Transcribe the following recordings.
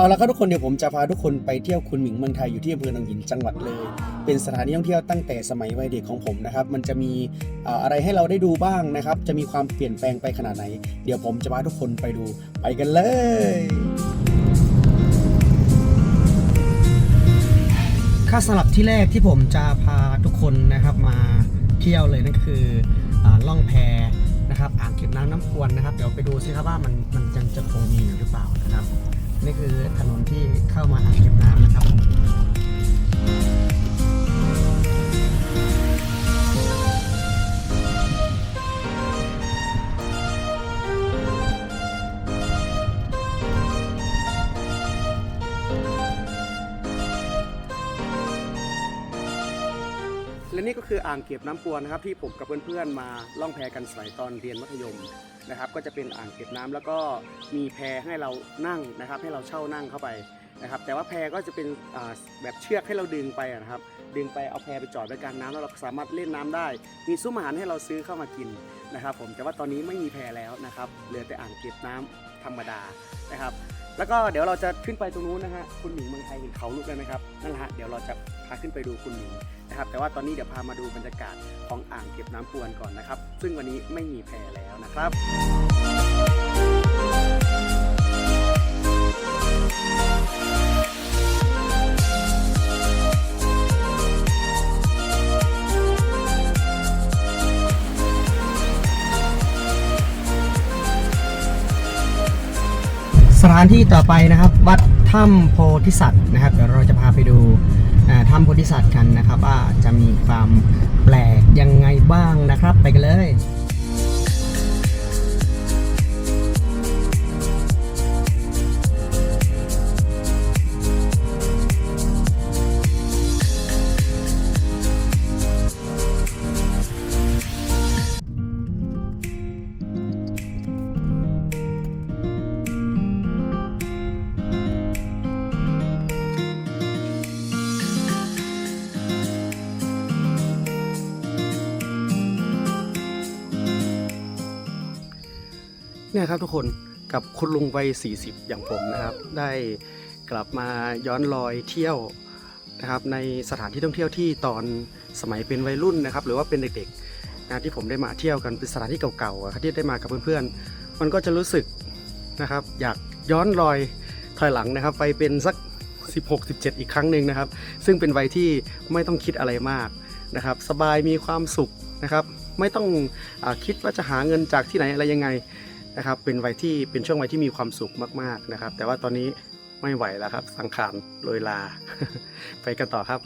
เอาละครับทุกคนเดี๋ยวผมจะพาทุกคนไปเที่ยวคุณหมิงเมืองไทยอยู่ที่อำเภอหนองหินจังหวัดเลย เป็นสถานที่ท่องเที่ยวตั้งแต่สมัยวัยเด็กของผมนะครับมันจะมีอะไรให้เราได้ดูบ้างนะครับ จะมีความเปลี่ยนแปลงไปขนาดไหน เดี๋ยวผมจะพาทุกคนไปดูไปกันเลยค่าสลับที่แรกที่ผมจะพาทุกคนนะครับมาเที่ยวเลยนั่นคืออล่องแพนะครับอ่างเก็บน้ำน้ำพวนนะครับ เดี๋ยวไปดูซิครับว่ามันมันยังจะคงมีอยู่หรือเปล่านะครับ นี่คือถนนที่เข้ามาอ่างเก็บน้ำนะครับผม นี่ก็คืออ่างเก็บน้ำปวนนะครับที่ผมกับเพื่อนๆมาล่องแพกันสมัยตอนเรียนมัธยมนะครับ ก็จะเป็นอ่างเก็บน้ำแล้วก็มีแพให้เรานั่งนะครับ ให้เราเช่านั่งเข้าไปนะครับแต่ว่าแพก็จะเป็นแบบเชือกให้เราดึงไปนะครับ ดึงไปเอาแพไปจอดไว้กลางน้ำแล้วเราสามารถเล่นน้ำได้ มีซุ้มอาหารให้เราซื้อเข้ามากินนะครับ ผมแต่ว่าตอนนี้ไม่มีแพแล้วนะครับเหลือแต่อ่างเก็บน้ำธรรมดานะครับ แล้วก็เดี๋ยวเราจะขึ้นไปตรงนู้นนะฮะคุณหมิงเมืองไทยเห็นเขาลูกได้ไหมครับนั่นแหละฮะเดี๋ยวเราจะาขึ้นไปดูคุณหมิงนะครับ แต่ว่าตอนนี้เดี๋ยวพามาดูบรรยากาศของอ่างเก็บน้ำปวนก่อนนะครับ ซึ่งวันนี้ไม่มีแพแล้วนะครับสถานที่ต่อไปนะครับ วัดถ้ำโพธิสัตว์นะครับ เดี๋ยวเราจะพาไปดู ถ้ำโพธิสัตว์กันนะครับว่าจะมีความแปลกยังไงบ้างนะครับ ไปกันเลย เนี่ยครับทุกคนกับคุณลุงวัย 40 อย่างผมนะครับ ได้กลับมาย้อนรอยเที่ยวนะครับในสถานที่ท่องเที่ยวที่ตอนสมัยเป็นวัยรุ่นนะครับ หรือว่าเป็นเด็กๆนะที่ผมได้มาเที่ยวกันเป็นสถานที่เก่าๆที่ได้มากับเพื่อนๆ มันก็จะรู้สึกนะครับอยากย้อนรอยถอยหลังนะครับ ไปเป็นสัก 16-17 อีกครั้งหนึ่งนะครับ ซึ่งเป็นวัยที่ไม่ต้องคิดอะไรมากนะครับ สบายมีความสุขนะครับ ไม่ต้องอคิดว่าจะหาเงินจากที่ไหนอะไรยังไง นะครับเป็นวัยที่เป็นช่วงวัยที่มีความสุขมากๆนะครับ แต่ว่าตอนนี้ไม่ไหวแล้วครับ สังขารโรยลา ไปกันต่อครับ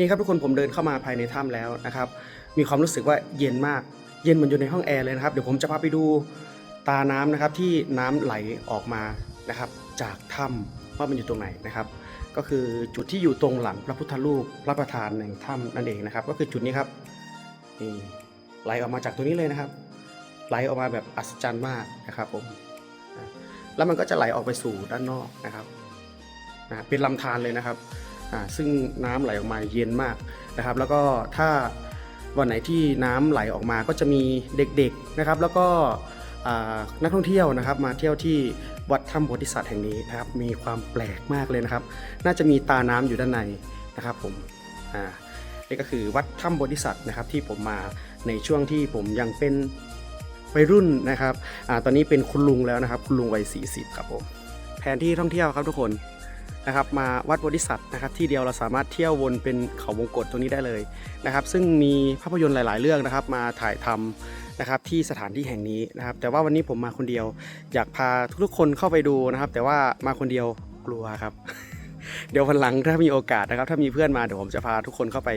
นี่ครับทุกคนผมเดินเข้ามาภายในถ้ำแล้วนะครับ มีความรู้สึกว่าเย็นมาก เย็นเหมือนอยู่ในห้องแอร์เลยนะครับ เดี๋ยวผมจะพาไปดูตาน้ำนะครับที่น้ำไหลออกมานะครับ จากถ้ำว่ามันอยู่ตรงไหนนะครับ ก็คือจุดที่อยู่ตรงหลังพระพุทธรูปพระประธานในถ้ำนั่นเองนะครับ ก็คือจุดนี้ครับนี่ไหลออกมาจากตรงนี้เลยนะครับ ไหลออกมาแบบอัศจรรย์มากนะครับผมแล้วมันก็จะไหลออกไปสู่ด้านนอกนะครับเป็นลำธารเลยนะครับซึ่งน้ำไหลออกมาเย็นมากนะครับ แล้วก็ถ้า วันไหนที่น้ำไหลออกมาก็จะมีเด็กๆนะครับ แล้วก็นักท่องเที่ยวนะครับ มาเที่ยวที่วัดถ้ำโพธิสัตว์แห่งนี้นะครับ มีความแปลกมากเลยนะครับ น่าจะมีตาน้ำอยู่ด้านในนะครับผมอ่านี่ก็คือวัดถ้ำโพธิสัตว์นะครับที่ผมมาในช่วงที่ผมยังเป็นวัยรุ่นนะครับอ่าตอนนี้เป็นคุณลุงแล้วนะครับ คุณลุงวัย40ครับผมแผนที่ท่องเที่ยวครับทุกคน นะครับมาวัดบริษัทนะครับที่เดียวเราสามารถเที่ยววนเป็นเขาวงกตตรงนี้ได้เลยนะครับซึ่งมีภาพยนตร์หลาย ๆ เรื่องนะครับมาถ่ายทำนะครับที่สถานที่แห่งนี้นะครับแต่ว่าวันนี้ผมมาคนเดียว อยากพาทุกๆคนเข้าไปดูนะครับ แต่ว่ามาคนเดียวกลัวครับ เดี๋ยววันหลังถ้ามีโอกาสนะครับ ถ้ามีเพื่อนมาเดี๋ยวผมจะพาทุกคนเข้าไป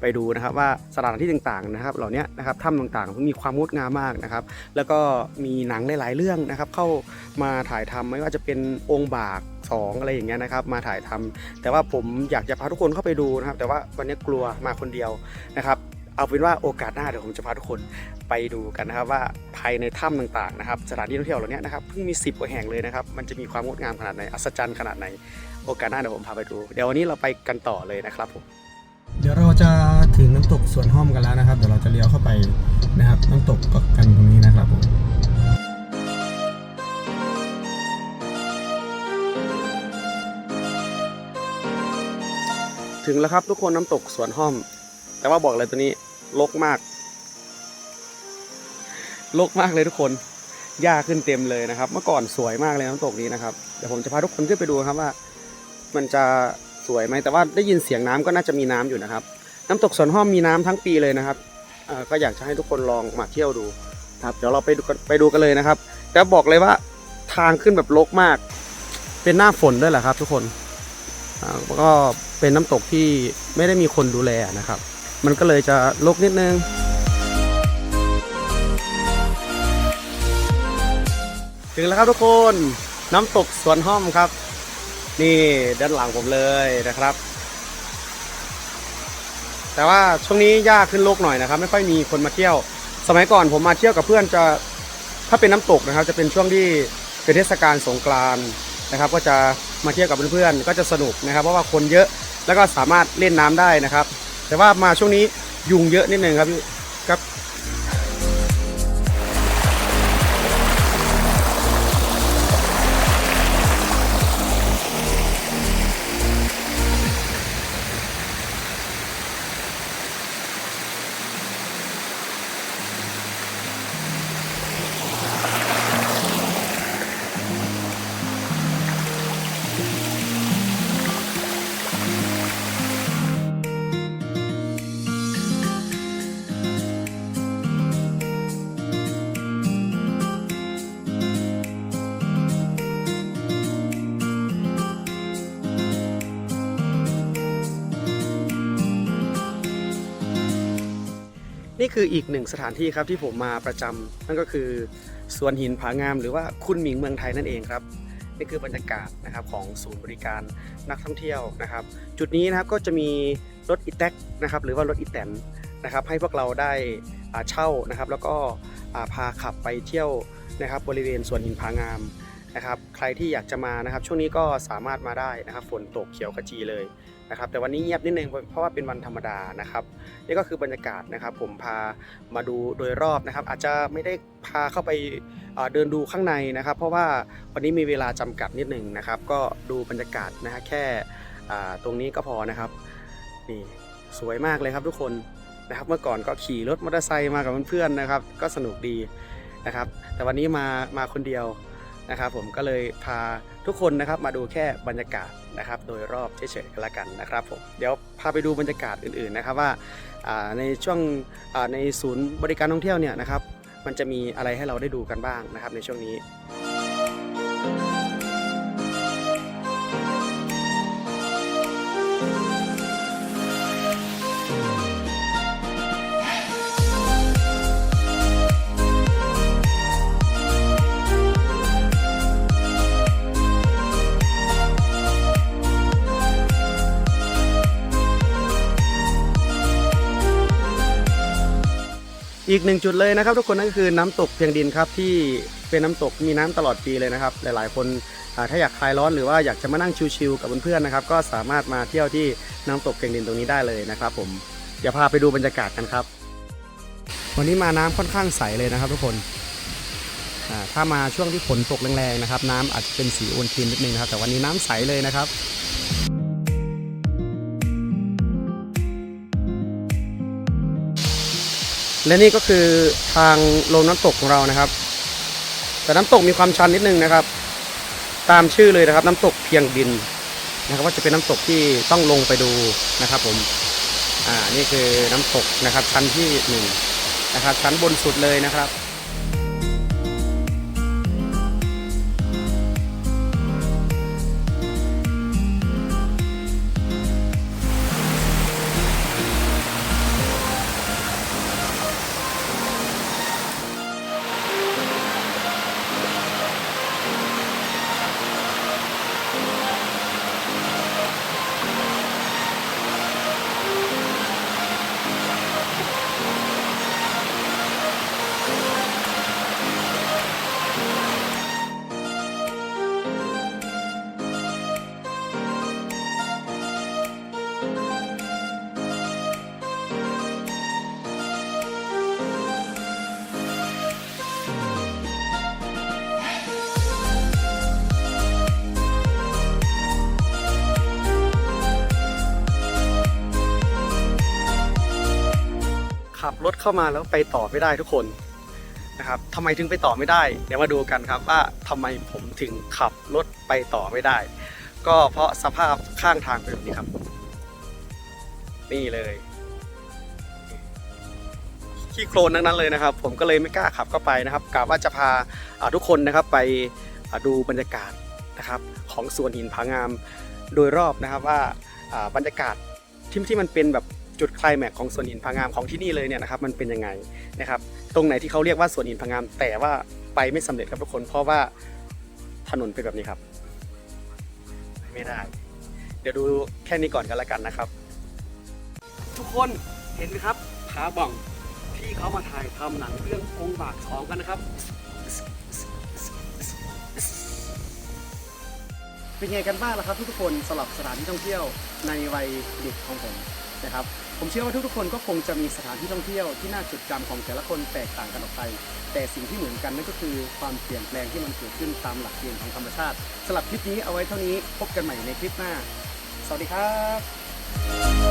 ไปดูนะครับ ว่าสถานที่ต่างๆนะครับ เหล่านี้นะครับถ้ำต่างๆมีความงดงามมากนะครับ แล้วก็มีหนังหลายๆเรื่องนะครับ เข้ามาถ่ายทำไม่ว่าจะเป็นองค์บาก สอะไรอย่างเงี้ยนะครับมาถ่ายทำแต่ว่าผมอยากจะพาทุกคนเข้าไปดูนะครับ แต่ว่าวันนี้กลัวมาคนเดียวนะครับเอาเป็นว่าโอกาสหน้าเดี๋ยวผมจะพาทุกคนไปดูกันนะครับว่าภายในถ้ำต่างๆนะครับสถานที่ท่องเที่ยวเหล่านี้นะครับเพิ่งมี 10กว่าแห่งเลยนะครับมันจะมีความงดงามขนาดไหนอัศจรรย์ขนาดไหน โอกาสหน้าเดี๋ยวผมพาไปดู เดี๋ยววันนี้เราไปกันต่อเลยนะครับผมเดี๋ยวเราจะถึงน้ำตกสวนห้อมกันแล้วนะครับ เดี๋ยวเราจะเลี้ยวเข้าไปนะครับ น้ำตกก็กันตรงนี้นะครับผม ถึงแล้วครับทุกคนน้ำตกสวนห้อม แต่ว่าบอกเลยตัวนี้ลกมากลกมากเลยทุกคนหญ้าขึ้นเต็มเลยนะครับ เมื่อก่อนสวยมากเลยน้ำตกนี้นะครับเดี๋ยวผมจะพาทุกคนขึ้นไปดูครับว่า มันจะสวยไหมแต่ว่าได้ยินเสียงน้ำก็น่าจะมีน้ำอยู่นะครับ น้ำตกสวนห้อมมีน้ำทั้งปีเลยนะครับก็อยากจะให้ทุกคนลองมาเที่ยวดูครับเดี๋ยวเราไปดูไปดูกันเลยนะครับแต่บอกเลยว่าทางขึ้นแบบลกมาก เป็นหน้าฝนด้วยแหละครับ ทุกคน ก็เป็นน้ำตกที่ไม่ได้มีคนดูแลนะครับ มันก็เลยจะลกนิดนึง ถึงแล้วครับทุกคนน้ำตกสวนห้อมครับ นี่ด้านหลังผมเลยนะครับ แต่ว่าช่วงนี้ยากขึ้นโลกหน่อยนะครับ ไม่ค่อยมีคนมาเที่ยว สมัยก่อนผมมาเที่ยวกับเพื่อนจะถ้าเป็นน้ำตกนะครับ จะเป็นช่วงที่เป็นเทศกาลสงกรานต์นะครับ ก็จะ มาเที่ยวกับเพื่อนๆก็จะสนุกนะครับ เพราะว่าคนเยอะแล้วก็สามารถเล่นน้ำได้นะครับ แต่ว่ามาช่วงนี้ยุงเยอะนิดนึงครับพี่ นี่คืออีกหนึ่งสถานที่ครับที่ผมมาประจำนั่นก็คือสวนหินผางามหรือว่าคุณหมิงเมืองไทยนั่นเองครับนี่คือบรรยากาศนะครับของศูนย์บริการนักท่องเที่ยวนะครับ จุดนี้นะครับก็จะมีรถอีแท็กนะครับหรือว่ารถอีแตนนะครับให้พวกเราได้เช่านะครับแล้วก็พาขับไปเที่ยวนะครับบริเวณสวนหินผางามนะครับใครที่อยากจะมานะครับช่วงนี้ก็สามารถมาได้นะครับฝนตกเขียวขจีเลย นะครับแต่วันนี้เงียบนิดนึงเพราะว่าเป็นวันธรรมดานะครับนี่ก็คือบรรยากาศนะครับ ผมพามาดูโดยรอบนะครับ อาจจะไม่ได้พาเข้าไปเดินดูข้างในนะครับ เพราะว่าวันนี้มีเวลาจำกัดนิดหนึ่งนะครับ ก็ดูบรรยากาศนะฮะแค่ตรงนี้ก็พอนะครับนี่สวยมากเลยครับทุกคนนะครับ เมื่อก่อนก็ขี่รถมอเตอร์ไซค์มากับเพื่อนๆนะครับ ก็สนุกดีนะครับ แต่วันนี้มามาคนเดียว นะครับผมก็เลยพาทุกคนนะครับมาดูแค่บรรยากาศนะครับโดยรอบเฉยๆกันละกันนะครับผมเดี๋ยวพาไปดูบรรยากาศอื่นๆนะครับว่าในช่วงในศูนย์บริการท่องเที่ยวเนี่ยนะครับมันจะมีอะไรให้เราได้ดูกันบ้างนะครับในช่วงนี้ อีกหนึ่งจุดเลยนะครับ ทุกคนนั่นก็คือน้ำตกเพียงดินครับที่เป็นน้ำตกมีน้ำตลอดปีเลยนะครับ หลายๆ คนถ้าอยากคลายร้อนหรือว่าอยากจะมานั่งชิลๆกับเพื่อนๆนะครับก็สามารถมาเที่ยวที่น้ำตกเพียงดินตรงนี้ได้เลยนะครับ ผมเดี๋ยวพาไปดูบรรยากาศกันครับ วันนี้มาน้ำค่อนข้างใสเลยนะครับ ทุกคนถ้ามาช่วงที่ฝนตกแรงๆนะครับ น้ำอาจจะเป็นสีโอนทินนิดนึงนะครับ แต่วันนี้น้ำใสเลยนะครับ และนี่ก็คือทางลงน้ำตกของเรานะครับ แต่น้ำตกมีความชันนิดนึงนะครับ ตามชื่อเลยนะครับ น้ำตกเพียงดินนะครับว่าจะเป็นน้ำตกที่ต้องลงไปดูนะครับ ผมอ่านี่คือน้ำตกนะครับ ชั้นที่หนึ่งนะครับชั้นบนสุดเลยนะครับ รถเข้ามาแล้วไปต่อไม่ได้ทุกคนนะครับทำไมถึงไปต่อไม่ได้ เดี๋ยวมาดูกันครับว่าทำไมผมถึงขับรถไปต่อไม่ได้ ก็เพราะสภาพข้างทางเป็นแบบนี้ครับ นี่เลยขี้โคลนทั้งนั้นเลยนะครับ ผมก็เลยไม่กล้าขับเข้าไปนะครับกะว่าจะพาทุกคนนะครับไปดูบรรยากาศนะครับของสวนหินผางามโดยรอบนะครับว่าอ่าบรรยากาศที่ที่มันเป็นแบบ จุดไคลแม็กของสวนหินผางามของที่นี่เลยเนี่ยนะครับมันเป็นยังไงนะครับตรงไหนที่เขาเรียกว่าสวนหินผางาม แต่ว่าไปไม่สำเร็จครับทุกคน เพราะว่าถนนเป็นแบบนี้ครับไปไม่ได้ เดี๋ยวดูแค่นี้ก่อนกันแล้วกันนะครับ ทุกคนเห็นไหมครับผาบ่องที่เขามาถ่ายทำหนังเรื่ององค์บากสองกันนะครับเป็นไงกันบ้างล่ะครับทุกๆคนสำหรับสถานที่ท่องเที่ยวในวัยเด็กของผม นะครับ ผมเชื่อว่าทุกๆคนก็คงจะมีสถานที่ท่องเที่ยวที่น่าจดจำของแต่ละคนแตกต่างกันออกไป แต่สิ่งที่เหมือนกันนั่นก็คือความเปลี่ยนแปลงที่มันเกิดขึ้นตามหลักเกณฑ์ของธรรมชาติสำหรับคลิปนี้เอาไว้เท่านี้พบกันใหม่ในคลิปหน้า สวัสดีครับ